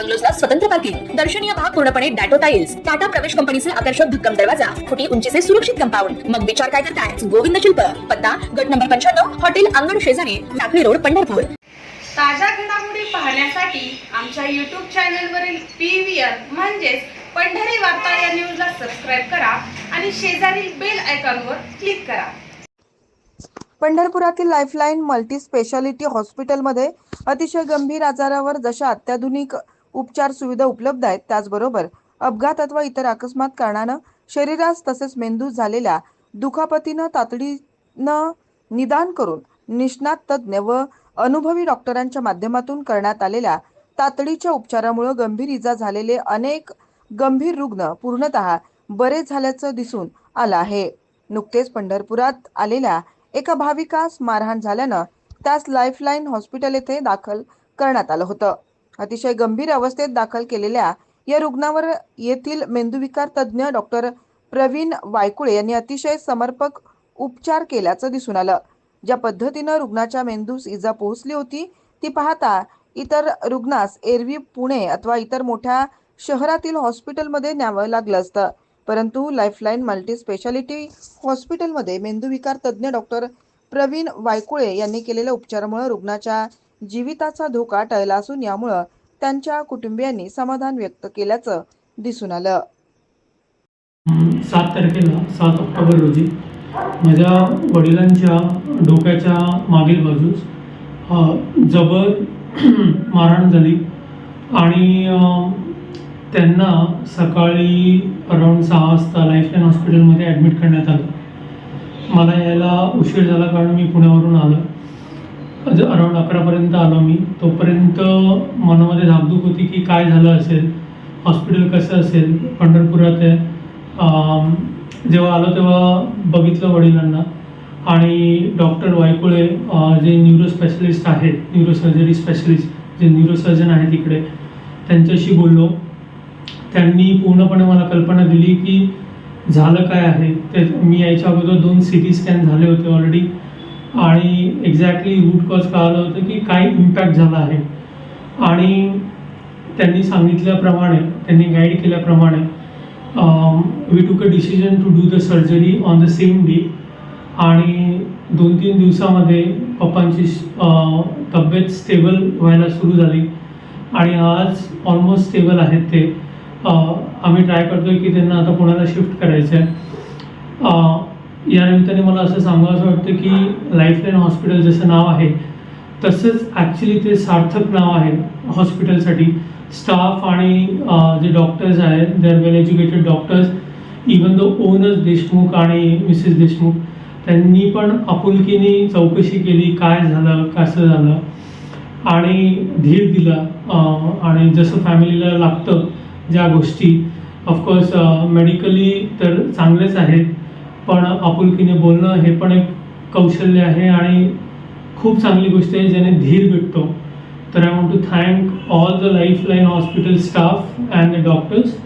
बंगलोजला स्वतंत्र पार्किंग दर्शनीय भाग पूर्णपणे डॅटो टाइल्स टाटा प्रवेश कंपनीचे आकर्षक भक्कम दरवाजा फुटी उंचीचे सुरक्षित कंपाऊंड. मग विचार काय करताय? गोविंद शिल्प पत्ता गट नंबर पंच्याण्णव हॉटेल अंगण शेजारी टाकळी रोड पंढरपूर. ताज्या घडामोडी पाहण्यासाठी आमच्या यूट्यूब चॅनलवरील पी व्ही आर म्हणजेच पंढरी वार्ता या न्यूजला सबस्क्राईब करा आणि शेजारील बेल आयकॉनवर क्लिक करा. पंढरपुरातील लाईफलाईन मल्टी स्पेशालिटी हॉस्पिटलमध्ये अतिशय गंभीर आजारावर जशा अत्याधुनिक उपचार सुविधा उपलब्ध आहेत. त्याचबरोबर अपघात अथवा इतर अकस्मात कारणानं शरीरास तसेच मेंदूस झालेल्या दुखापतीनं तातडीनं निदान करून निष्णात तज्ज्ञ व अनुभवी डॉक्टरांच्या माध्यमातून करण्यात आलेल्या तातडीच्या उपचारामुळे गंभीर इजा झालेले अनेक गंभीर रुग्ण पूर्णतः बरे झाल्याचं दिसून आलं आहे. नुकतेच पंढरपुरात आलेल्या एका भाविकास मारहाण झाल्यानं त्यास लाईफलाईन हॉस्पिटल येथे दाखल करण्यात आलं होतं. अतिशय गंभीर अवस्थेत दाखल केलेल्या या रुग्णावर येथील मेंदूविकार तज्ज्ञ डॉक्टर प्रवीण वायकुळे यांनी अतिशय समर्पक उपचार केल्याचं दिसून आलं. ज्या पद्धतीनं रुग्णाच्या मेंदूस इजा पोहोचली होती ती पाहता इतर रुग्णास एरवी पुणे अथवा इतर मोठ्या शहरातील हॉस्पिटलमध्ये न्यावं लागलं असतं. परंतु लाईफलाईन मल्टी स्पेशालिटी हॉस्पिटलमध्ये मेंदूविकार तज्ज्ञ डॉक्टर प्रवीण वायकुळे यांनी केलेल्या उपचारामुळे रुग्णाच्या जीविताचा धोका टळला असून यामुळं त्यांच्या कुटुंबियांनी समाधान व्यक्त केल्याचं दिसून आलं. सात तारखेला सात ऑक्टोबर रोजी माझ्या वडिलांच्या डोक्याच्या मागील बाजूस जबर मारहाण झाली आणि त्यांना सकाळी अराऊंड सहा वाजता लाईफलाईन हॉस्पिटलमध्ये ॲडमिट करण्यात आलं. मला यायला उशीर झाला कारण मी पुण्यावरून आलो. अराऊंड अकरापर्यंत आलो मी तोपर्यंत मनामध्ये धाकधूक होती की काय झालं असेल हॉस्पिटल कसं असेल पंढरपुरात आहे. जेव्हा आलो तेव्हा बघितलं वडिलांना. आणि डॉक्टर वायकुळे जे न्यूरो स्पेशलिस्ट आहेत न्यूरोसर्जरी स्पेशलिस्ट जे न्यूरोसर्जन आहेत तिकडे त्यांच्याशी बोललो. त्यांनी पूर्णपणे मला कल्पना दिली की झालं काय आहे. ते मी यायच्या अगोदर दोन सी टी स्कॅन झाले होते ऑलरेडी आणि एक्झॅक्टली रूट कॉज कळालं होतं की काय इम्पॅक्ट झाला आहे. आणि त्यांनी सांगितल्याप्रमाणे त्यांनी गाईड केल्याप्रमाणे we took a decision to do the surgery on the same day आणि दोन तीन दिवसामध्ये पप्पांची तब्येत स्टेबल व्हायला सुरू झाली. आणि आज ऑलमोस्ट स्टेबल आहेत ते. आम्ही ट्राय करतोय की त्यांना आता पुण्याला शिफ्ट करायचं आहे या निमित्ताने मला असं सांगावं असं वाटतं की लाईफलाईन हॉस्पिटल जसं नाव आहे तसंच ॲक्च्युली ते सार्थक नाव आहे हॉस्पिटलसाठी स्टाफ आणि जे डॉक्टर्स आहेत they are well educated doctors even the owners Deshmukh आणि मिसेस देशमुख त्यांनी पण आपुलकीने चौकशी केली काय झालं कसं झालं आणि धीर दिला आणि जसं फॅमिलीला लागतं ज्या गोष्टी ऑफकोर्स मेडिकली तर चांगलेच आहेत पण आपुलकीने बोलणं हे पण एक कौशल्य आहे आणि खूप चांगली गोष्ट आहे ज्याने धीर भेटतो. तर I want to thank all the life line hospital staff and the doctors